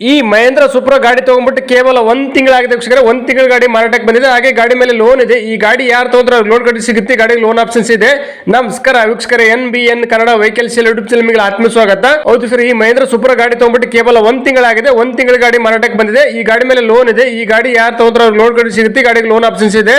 ಈ ಮಹೇಂದ್ರ ಸೂಪರ್ ಗಾಡಿ ತಗೊಂಡ್ಬಿಟ್ಟು ಕೇವಲ ಒಂದ್ ತಿಂಗಳಾಗಿದೆ ವೀಕ್ಷಕರೇ, ಒಂದ್ ತಿಂಗಳ ಗಾಡಿ ಮಾರಾಟಕ್ಕೆ ಬಂದಿದೆ. ಹಾಗೆ ಗಾಡಿ ಮೇಲೆ ಲೋನ್ ಇದೆ. ಈ ಗಾಡಿ ಯಾರು ತಗೊಂಡ್ರೆ ಲೋನ್ ಗಾಡಿ ಸಿಗುತ್ತೆ. ಗಾಡಿಗೆ ಲೋನ್ ಆಪ್ಷನ್ಸ್ ಇದೆ. ನಮಸ್ಕಾರ ವೀಕ್ಷಕರೇ, N B N Kannada vehicle sale YouTube channel ಆತ್ಮ ಸ್ವಾಗತ ಹೌದು ಸರ್, ಈ ಮಹೇಂದ್ರ ಸೂಪರ್ ಗಾಡಿ ತಗೊಂಡ್ಬಿಟ್ಟು ಕೇವಲ ಒಂದ್ ತಿಂಗಳಾಗಿದೆ. ಒಂದ್ ತಿಂಗಳ ಗಾಡಿ ಮಾರಾಟಕ್ಕೆ ಬಂದಿದೆ. ಈ ಗಾಡಿ ಮೇಲೆ ಲೋನ್ ಇದೆ. ಈ ಗಾಡಿ ಯಾರು ತಗೊಂಡ್ರೆ ಲೋನ್ ಗಾಡಿ ಸಿಗುತ್ತೆ. ಗಾಡಿಗೆ ಲೋನ್ ಆಪ್ಷನ್ಸ್ ಇದೆ.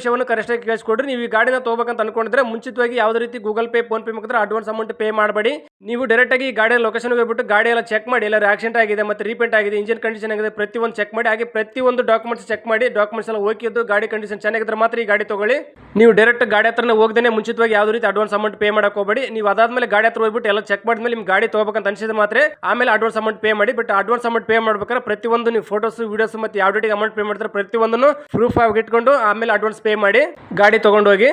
ವಿಷಯವನ್ನು ಕರೆಕ್ಟ್ ಆಗಿ ಕೇಳಿಸ್ಕೊಡ್ರಿ. ನೀವು ಈ ಗಾಡಿನ ತಗೋಬೇಕಂತ ಅನ್ಕೊಂಡಿದ್ರೆ ಮುಂಚಿತವಾಗಿ ಯಾವುದೇ ರೀತಿ ಗೂಗಲ್ ಪೇ, ಫೋನ್ ಪೇ ಮುಖಾಂತರ ಅಡ್ವಾನ್ಸ್ ಅಮೌಂಟ್ ಪೇ ಮಾಡಬೇಡಿ. ನೀವು ಡೈರೆಕ್ಟಾಗಿ ಗಾಡಿಯ ಲೊಕೇಶನ್ಗೆ ಹೋಗ್ಬಿಟ್ಟು ಗಾಡಿ ಎಲ್ಲ ಚೆಕ್ ಮಾಡಿ, ಎಲ್ಲ ಆಕ್ಸಿಡೆಂಟ್ ಆಗಿದೆ ಮತ್ತು ರೀಪೇಂಟ್ ಆಗಿದೆ ಇಂಜಿನ್ ಕಂಡೀಷನ್ ಆಗಿದೆ, ಪ್ರತಿಯೊಂದು ಚೆಕ್ ಮಾಡಿ, ಹಾಗೆ ಪ್ರತಿಯೊಂದು ಡಾಕ್ಯುಮೆಂಟ್ಸ್ ಚೆಕ್ ಮಾಡಿ ಡಾಕ್ಯುಮೆಂಟ್ಸ್ ಎಲ್ಲ ಇದ್ದು ಗಾಡಿ ಕಂಡೀಷನ್ ಚೆನ್ನಾಗಿದ್ರೆ ಮಾತ್ರ ಈ ಗಾಡಿ ತೊಗೊಳ್ಳಿ. ನೀವು ಡೈರೆಕ್ಟ್ ಗಾಡಿ ಹತ್ರನೇ ಹೋಗದೇ ಮುಂಚಿತವಾಗಿ ಯಾವುದೇ ರೀತಿ ಅಡ್ವಾನ್ಸ್ ಅಮೌಂಟ್ ಪೇ ಮಾಡಕ್ಕೆ ಹೋಗಬೇಡಿ. ನೀವು ಅದಾದ್ಮೇಲೆ ಗಾಡಿ ಹತ್ರ ಹೋಗ್ಬಿಟ್ಟು ಎಲ್ಲ ಚೆಕ್ ಮಾಡಿದ್ಮೇಲೆ ನಿಮ್ಮ ಗಾಡಿ ತಗೋಬೇಕಂತ ಅನಿಸಿದ ಮಾತ್ರ ಆಮೇಲೆ ಅಡ್ವಾನ್ಸ್ ಅಮೌಂಟ್ ಪೇ ಮಾಡಿ ಬಟ್ ಅಡ್ವಾನ್ಸ್ ಅಮೌಂಟ್ ಪೇ ಮಾಡ್ಬೇಕಾದ್ರೆ ಪ್ರತಿಯೊಂದು ನೀವು ಫೋಟೋಸ್ ವೀಡಿಯೋಸ್ ಮತ್ತೆ ಯಾವ ಡೇಟಿಗೆ ಅಮೌಂಟ್ ಪೇ ಮಾಡ್ತಾರೆ ಪ್ರತಿಯೊಂದನ್ನು ಪ್ರೂಫ್ ಆಗಿ ಇಟ್ಕೊಂಡು ಆಮೇಲೆ ಅಡ್ವಾನ್ಸ್ ಪೇ ಮಾಡಿ ಗಾಡಿ ತೊಗೊಂಡೋಗಿ.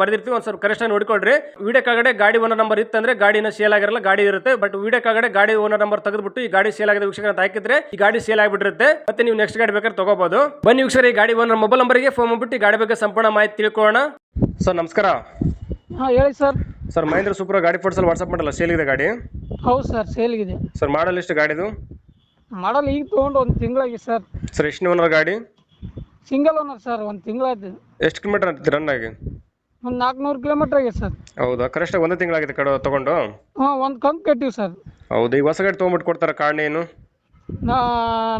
ಬರ್ದಿರ್ತೀವಿ ಒಂದು ಸ್ವಲ್ಪ ಕರೆಕ್ಷನ್ ನೋಡ್ಕೊಳ್ರಿ. ವಿಡಿಯೋ ಕಾಗಡೆ ಗಾಡಿ ಓನರ್ ನಂಬರ್ ಇತ್ತಂದ್ರೆ ಗಾಡಿನ ಸೇಲ್ ಆಗಿರಲ್ಲ ಗಾಡಿ ಇರುತ್ತೆ. ಬಟ್ ವಿಡಿಯೋ ಕಾಗಡೆ ಗಾಡಿ ಓನರ್ ನಂಬರ್ ತೆಗೆದ್ಬಿಟ್ಟು ಈ ಗಾಡಿ ಸೇಲ್ ಆಗಿದೆ ವೀಕ್ಷಕರ ಅಂತ ಹಾಕಿದ್ರೆ ಈ ಗಾಡಿ ಸೇಲ್ ಆಗಿಬಿಟ್ಟಿರುತ್ತೆ. ಮತ್ತೆ ನೀವು ನೆಕ್ಸ್ಟ್ ಗಾಡಿ ಬೇಕಾದ್ರೆ ತಗೋಬಹುದು ಬನ್ನಿ ವೀಕ್ಷಕರು ಈ ಗಾಡಿ ಓನರ್ ಮೊಬೈಲ್ ನಂಬರ್ಗೆ ಫೋನ್ ಮಾಡ್ಬಿಟ್ಟು ಈ ಗಾಡಿ ಬಗ್ಗೆ ಸಂಪೂರ್ಣ ಮಾಹಿತಿ ತಿಳ್ಕೊಳ್ಳೋಣ. ಸರ್ ನಮಸ್ಕಾರ. ಹಾ ಹೇಳಿ ಸರ್ ಸರ್ ಮಹೇಂದ್ರ ಸೂಪರ್ ಗಾಡಿ ಫೋಟೋಸಲ್ಲಿ ವಾಟ್ಸಪ್ ಮಾಡಲ್ಲ ಸೇಲ್ ಇದೆ ಗಾಡಿ? ಹೌದು ಸರ್ ಸೇಲ್ಗಿದೆ ಸರ್ ಮಾಡಲ್ ಎಷ್ಟು ಗಾಡಿದು ಮಾಡಲ್ ಈಗ ತೊಗೊಂಡು ಒಂದು ತಿಂಗಳಾಗಿ ಸರ್ ಸರ್ ಎಷ್ಟು ಓನರ್ ಗಾಡಿ? ಸಿಂಗಲ್ ಓನರ್ ಸರ್ ಒಂದು ತಿಂಗಳಾಯ್ತು. ಎಷ್ಟು ಕಿಲೋಮೀಟರ್ ರನ್ ಆಗಿ? ಒಂದು ನಾಲ್ಕುನೂರು ಕಿಲೋಮೀಟರ್ ಆಗಿದೆ ಸರ್. ಹೌದಾ? ಕರೆಕ್ಟಾಗಿ ಒಂದು ತಿಂಗಳಾಗಿದೆ ಕಡ ತಗೊಂಡು? ಹಾಂ ಒಂದು ಕಂತು ಕಟ್ಟಿವಿ ಸರ್. ಹೌದು ಈಗ ಹೊಸ ಗಾಡಿ ತೊಗೊಂಬಿಟ್ಟು ಕೊಡ್ತಾರೆ ಕಾರಣ ಏನು? ನಾ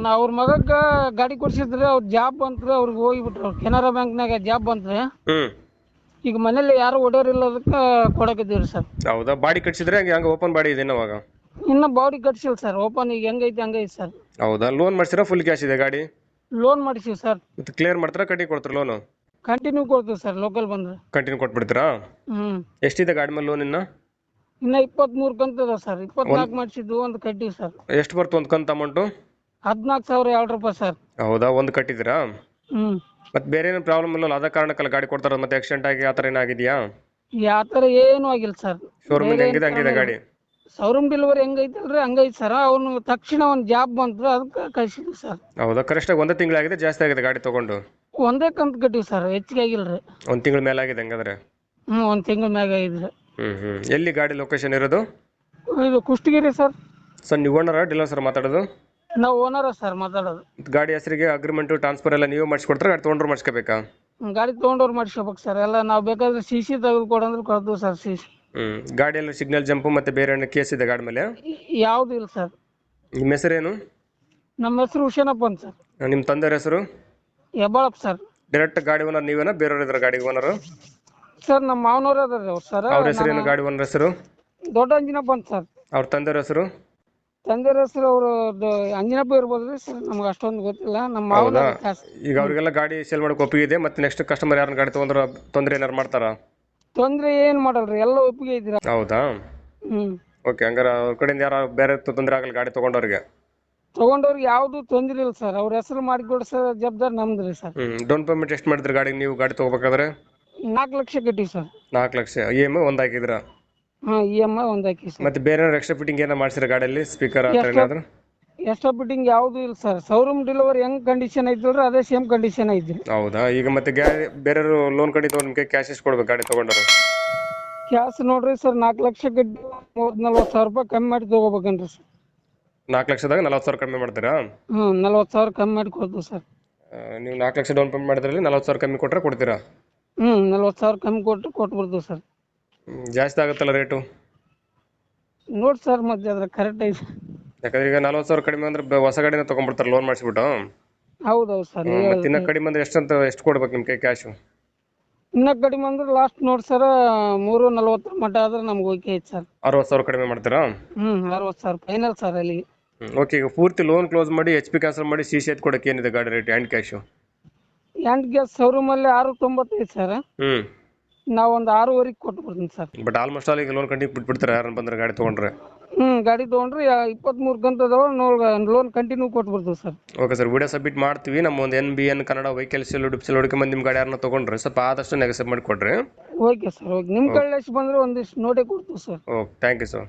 ನಾ ಅವ್ರ ಮಗಕ್ಕೆ ಗಾಡಿ ಕೊಡ್ಸಿದ್ರೆ ಅವ್ರ ಜಾಬ್ ಬಂತ್ರಿ ಅವ್ರಿಗೆ ಹೋಗಿಬಿಟ್ರು. ಅವ್ರು ಕೆನರಾ ಬ್ಯಾಂಕ್ನಾಗ ಜಾಬ್ ಬಂತ್ರಿ. ಹ್ಞೂ ಈಗ ಮನೇಲಿ ಯಾರು ಹೊಡೆಯೋರಿಲ್ಲ ಅದಕ್ಕೆ ಕೊಡಕಿದ್ದೀವಿ ಸರ್. ಹೌದಾ? ಬಾಡಿ ಕಟ್ಸಿದ್ರೆ ಹಂಗೆ ಹಂಗೆ ಓಪನ್ ಬಾಡಿ ಇದೆ ಅವಾಗ ಇನ್ನು ಬಾಡಿ ಕಟ್ಸಿಲ್ಲ ಸರ್. ಓಪನ್ ಈಗ ಹೆಂಗೈತೆ ಹಂಗೈತೆ ಸರ್. ಹೌದಾ? ಲೋನ್ ಮಾಡಿಸಿರಾ? ಫುಲ್ ಕ್ಯಾಶ್ ಇದೆ ಗಾಡಿ? ಲೋನ್ ಮಾಡಿಸಿವಿ ಸರ್. ಕ್ಲಿಯರ್ ಮಾಡ್ತಾರಾ? ಕಟ್ಟಿ ಕೊಡ್ತಾರೆ ಲೋನು ಕಂಟಿನ್ಯೂ ಕೊಡ್ತೀವಿ ಸರ್ ಲೋಕಲ್ ಬಂದ್ರೆ. ಕಂಟಿನ್ಯೂ ಕೊಟ್ಬಿಡ್ತೀರಾ? ಹ್ಞೂ ಎಷ್ಟಿದೆ ಗಾಡಿ ಮೇಲೆ ಲೋನ್ ಇನ್ನು? ಇನ್ನು ಇಪ್ಪತ್ತ್ಮೂರು ಕಂತು ಅದ ಸರ್ ಇಪ್ಪತ್ನಾಲ್ಕು ಮಾಡಿಸಿದ್ದು ಒಂದು ಕಟ್ಟಿವಿ ಸರ್ ಎಷ್ಟು ಬರ್ತು ಒಂದು ಕಂತು ಅಮೌಂಟು ಹದಿನಾಲ್ಕು ಸಾವಿರ ಎರಡು ರೂಪಾಯಿ ಸರ್ ಹೌದಾ ಒಂದು ಕಟ್ಟಿದ್ದೀರಾ? ಹ್ಞೂ ಮತ್ತೆ ಬೇರೆ ಏನು ಪ್ರಾಬ್ಲಮ್ ಇಲ್ಲ ಅದ ಕಾರಣಕ್ಕಲ್ಲ ಗಾಡಿ ಕೊಡ್ತಾರ ಮತ್ತೆ ಆಕ್ಸಿಡೆಂಟ್ ಆಗಿ ಆ ಥರ ಏನಾಗಿದೆಯಾ ಯಾವ ಥರ ಏನೂ ಆಗಿಲ್ಲ ಸರ್ ಶೋರೂಮ್ ಹೆಂಗಿದೆ ಹಂಗಿದೆ ಗಾಡಿ? ಶೋರೂಮ್ ಡೆಲಿವರಿ ಹೆಂಗೈತಲ್ರಿ ಹಂಗೈತಿ ಸರ್ ಅವನು ತಕ್ಷಣ ಒಂದು ಜಾಬ್ ಬಂತು ಅದಕ್ಕೆ ಕಳಿಸಿದ್ವಿ ಸರ್ ಹೌದಾ ಕರೆಕ್ಟಾಗಿ ಒಂದೇ ತಿಂಗಳಾಗಿದೆ ಜಾಸ್ತಿ ಆಗಿದೆ ಗಾಡಿ ತೊಗೊಂಡು? ಒಂದೇ ಕಂತ ಕಟ್ಟಿವಿ ಸರ್ ಹೆಚ್ಚಿಗೆ ಆಗಿಲ್ರಿ. ಒಂದು ತಿಂಗಳ ಮೇಲೆ ಆಗಿದೆ ಹಂಗಾದ್ರೆ? ಹ್ಞೂ ಒಂದು ತಿಂಗಳ ಮ್ಯಾಗ ಆಗಿದ್ರಿ ಹ್ಮ್ ಹ್ಞೂ ಎಲ್ಲಿ ಗಾಡಿ ಲೊಕೇಶನ್ ಇರೋದು? ಇದು ಕುಷ್ಟಗಿರಿ ಸರ್. ಸರ್ ನೀವು ಓನರ ಡೀಲರ್ ಸರ್ ಮಾತಾಡೋದು? ನಾವು ಓನರ ಸರ್ ಮಾತಾಡೋದು. ಗಾಡಿ ಹೆಸರಿಗೆ ಅಗ್ರಿಮೆಂಟು ಟ್ರಾನ್ಸ್ಫರ್ ಎಲ್ಲ ನೀವೇ ಮಾಡಿಸ್ಕೊಡ್ತಾರೆ ಗಾಡಿ ತೊಗೊಂಡ್ರು ಮಾಡಿಸ್ಕೋಬೇಕಾ? ಹ್ಮ್, ಗಾಡಿ ತೊಗೊಂಡವ್ರು ಮಾಡಿಸ್ಕೋಬೇಕು ಸರ್. ಎಲ್ಲ ನಾವು ಬೇಕಾದ್ರೆ ಸಿ ಸಿ ತೆಗೆದುಕೊಡಂದ್ರೆ ಕೊಡ್ತೀವಿ ಸರ್ ಸಿ ಸಿ ಹ್ಞೂ ಗಾಡಿಯಲ್ಲಿ ಸಿಗ್ನಲ್ ಜಂಪ್ ಮತ್ತೆ ಬೇರೆ ಏನು ಕೇಸ್ ಇದೆ ಗಾಡಿ ಮೇಲೆ? ಯಾವುದು ಇಲ್ಲ ಸರ್. ನಿಮ್ಮ ಹೆಸರೇನು? ನಮ್ಮ ಹೆಸರು ಹುಷೇನಪ್ಪ ಅಂತ ಸರ್ ನಿಮ್ಮ ತಂದೆಯವ್ರ ಹೆಸರು? ಹೆಬ್ಬಾಳಪ್ಪ ಸರ್ ಡೈರೆಕ್ಟ್ ಗಾಡಿ ಓನರ್ ನೀವೇನಾ? ಬೇರೆಯವ್ರು ಇದ್ರ ಗಾಡಿ ಓನರ್ ಸರ್ ನಮ್ಮ ಮಾವನವ್ರು ಅದಾರ ಅವ್ರು ಸರ್ ಅವ್ರ ಹೆಸರೇನು ಗಾಡಿ ಓನರ್ ಹೆಸರು? ದೊಡ್ಡ ಅಂಜಿನಪ್ಪ ಅಂತ ಸರ್ ಅವ್ರ ತಂದೆಯವ್ರ ಹೆಸರು? ತಂದೆ ಹೆಸರು ಅವರು ಅಂಜನಪ್ಪ ಇರ್ಬೋದು ರೀ ಸರ್ ನಮ್ಗೆ ಅಷ್ಟೊಂದು ಗೊತ್ತಿಲ್ಲ. ನಮ್ಮ ಮಾವನ ಈಗ ಅವ್ರಿಗೆಲ್ಲ ಗಾಡಿ ಸೇಲ್ ಮಾಡೋಕೆ ಒಪ್ಪಿಗೆ ಮತ್ತೆ ನೆಕ್ಸ್ಟ್ ಕಸ್ಟಮರ್ ಯಾರನ್ನ ಗಾಡಿ ತೊಗೊಂಡ್ರೆ ತೊಂದರೆ ಏನಾರು ಮಾಡ್ತಾರಾ? ತೊಂದ್ರೆ ಏನು ಮಾಡಲ್ರಿ ಎಲ್ಲ ಒಪ್ಪಿಗೆ ಇದ್ದೀರಾ? ಹೌದಾ? ಹ್ಞೂ ಓಕೆ ಹಂಗಾರೆ ಅವ್ರ ಕಡೆಯಿಂದ ಯಾರು ಬೇರೆ ತೊಂದರೆ ಆಗಲ್ಲ ಗಾಡಿ ತೊಗೊಂಡವ್ರಿಗೆ. ತೊಗೊಂಡವ್ರಿಗೆ ಯಾವ್ದು ತೊಂದ್ರೆ ಇಲ್ಲ ಸರ್. ಅವ್ರ ಹೆಸರು ಮಾಡಿಕೊಡ್ಸೋ ಜವಾಬ್ದಾರಿ ನಮ್ದು ರೀ ಸರ್ ಡೌನ್ ಪೇಮೆಂಟ್ ಎಷ್ಟು ಮಾಡಿದ್ರಿ ಗಾಡಿ ನೀವು? ಗಾಡಿ ತಗೋಬೇಕಾದ್ರೆ? ನಾಲ್ಕು ಲಕ್ಷ ಕಟ್ಟಿವಿ ಸರ್. ನಾಲ್ಕು ಲಕ್ಷ. ಇ ಎಂ ಐ ಒಂದು ಹಾಕಿದ್ರ? ಹಾಂ ಇ ಎಂ ಐ ಒಂದು ಹಾಕಿ ಸರ್. ಮತ್ತೆ ಬೇರೆ ಎಕ್ಸ್ಟ್ರಾ ಫಿಟ್ಟಿಂಗ್ ಏನೋ ಮಾಡ್ಸಿರ ಗಾಡಿಯಲ್ಲಿ ಸ್ಪೀಕರ್ ಆ ಥರ ಏನಾದ್ರು? ಎಕ್ಸ್ಟ್ರಾ ಫಿಟ್ಟಿಂಗ್ ಯಾವುದು ಇಲ್ಲ ಸರ್. ಶೋರೂಮ್ ಡೆಲಿವರಿ ಹೆಂಗ್ ಕಂಡೀಷನ್ ಐತಲ್ರಿ ಅದೇ ಸೇಮ್ ಕಂಡೀಷನ್ ಐತಿ ಹೌದಾ? ಈಗ ಮತ್ತೆ ಬೇರೆ ಬೇರೆಯವರು ಲೋನ್ ಕಡೆ ತೊಗೊಂಡು ನಿಮಗೆ ಕ್ಯಾಶ್ ಎಷ್ಟು ಕೊಡ್ಬೇಕು ಗಾಡಿ ತಗೊಂಡವರು? ಕ್ಯಾಶ್ ನೋಡ್ರಿ ಸರ್ ನಾಲ್ಕು ಲಕ್ಷ ಕಟ್ಟಿ ಮೂವತ್ತು ನಲ್ವತ್ತು ಸಾವಿರ ರೂಪಾಯಿ ಕಮ್ಮಿ ಮಾಡಿ ತೊಗೋಬೇಕನ್ರಿ ಸರ್. ನಾಲ್ಕು ಲಕ್ಷದಾಗ ನಲ್ವತ್ತು ಸಾವಿರ ಕಮ್ಮಿ ಮಾಡ್ತೀರಾ? ಹ್ಞೂ ನಲ್ವತ್ತು ಸಾವಿರ ಕಮ್ಮಿ ಮಾಡಿ ಕೊಡ್ತೀವಿ ಸರ್. ಆ, ನೀವು ನಾಲ್ಕು ಲಕ್ಷ ಡೌನ್ ಪೇಮೆಂಟ್ ಮಾಡಿದ್ರಲ್ಲಿ ನಲವತ್ತು ಸಾವಿರ ಕಮ್ಮಿ ಕೊಟ್ಟರೆ ಕೊಡ್ತೀರಾ? ಹ್ಞೂ ನಲ್ವತ್ತು ಸಾವಿರ ಕಮ್ಮಿ ಕೊಟ್ಟು ಕೊಟ್ಬಿಡ್ತೀವಿ ಸರ್. ಹ್ಮ್, ಜಾಸ್ತಿ ಆಗುತ್ತಲ್ಲ ರೇಟು? ನೋಡಿ ಸರ್ ಮತ್ತೆ ಅದ್ರ ಕರೆಕ್ಟ್ ಐತೆ. ಯಾಕಂದ್ರೆ ಈಗ ನಲವತ್ತು ಸಾವಿರ ಕಡಿಮೆ ಅಂದ್ರೆ ಬ- ಹೊಸ ಗಾಡಿನ ತೊಗೊಂಡ್ಬಿಡ್ತಾರೆ ಲೋನ್ ಮಾಡಿಸ್ಬಿಟ್ಟು. ಹೌದೌದು ಸರ್ ಮತ್ತೆ ಇನ್ನ ಕಡಿಮೆ ಅಂದ್ರೆ ಎಷ್ಟಂತ ಎಷ್ಟು ಕೊಡ್ಬೇಕು ನಿಮ್ಮ ಕೈ ಕ್ಯಾಶು ಇನ್ನ ಕಡಿಮೆ ಅಂದ್ರೆ ಲಾಸ್ಟ್ ನೋಡಿ ಸರ್ ಮೂರು ನಲ್ವತ್ತರ ಮಟ್ಟ ಆದ್ರೆ ನಮ್ಗೆ ಓಕೆ ಐತೆ ಸರ್. ಅರವತ್ತು ಸಾವಿರ ಕಡಿಮೆ ಮಾಡ್ತೀರಾ? ಹ್ಞೂ ಅರವತ್ತು ಸಾವಿರ ಫೈನಲ್ ಸರ್ ಅಲ್ಲಿ ಓಕೆ ಈಗ ಪೂರ್ತಿ ಲೋನ್ ಕ್ಲೋಸ್ ಮಾಡಿ ಎಚ್ ಪಿ ಕ್ಯಾನ್ಸಲ್ ಮಾಡಿ ಸಿ ಸಿ ಎತ್ ಕೊಡಕ್ಕೆ ಏನಿದೆ ಗಾಡಿ ರೇಟ್ ಆ್ಯಂಡ್ ಕ್ಯಾಶು ಎಂಟು ಗ್ಯಾಸ್ ಶೋರೂಮಲ್ಲಿ ಆರು ತೊಂಬತ್ತೈದು ಸರ್. ಹ್ಞೂ ನಾವು ಒಂದು ಆರೂವರೆಗೆ ಕೊಟ್ಟು ಬಿಡ್ತೀನಿ ಸರ್. ಬಟ್ ಆಲ್ಮೋಸ್ಟ್ ಆಲ್ ಈಗ ಲೋನ್ ಕಂಟಿನ್ಯೂ ಬಿಟ್ಬಿಡ್ತಾರೆ? ಯಾರನ್ನ ಬಂದ್ರೆ ಗಾಡಿ ತೊಗೊಂಡ್ರೆ? ಹ್ಞೂ ಗಾಡಿ ತೊಗೊಂಡ್ರೆ ಇಪ್ಪತ್ತ್ಮೂರು ಗಂಟೆದವ ನೋಡಿ ಲೋನ್ ಕಂಟಿನ್ಯೂ ಕೊಟ್ಟು ಬರ್ತೀವಿ sir. Okay sir video submit ಮಾಡ್ತೀವಿ. ನಮ್ಮ ಒಂದು N B N Kannada vehicle sale ಡಿಪ್ಸೆಲ್ ಹುಡುಕಿ ಬಂದು ನಿಮ್ಮ ಗಾಡಿ ಯಾರನ್ನ ತೊಗೊಂಡ್ರೆ ಸ್ವಲ್ಪ ಆದಷ್ಟು ನೆಗೆಸೆಟ್ ಮಾಡಿ ಕೊಡ್ರಿ. ಓಕೆ ಸರ್ ಓಕೆ ನಿಮ್ಮ ಕಡೆ ಬಂದರೆ ಒಂದಿಷ್ಟು ನೋಡೇ ಕೊಡ್ತೀವಿ sir. Okay thank you sir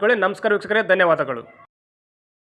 ಮಾಡ್ಕೊಳ್ಳಿ ನಮಸ್ಕಾರ ವೀಕ್ಷಕರೇ ಧನ್ಯವಾದಗಳು.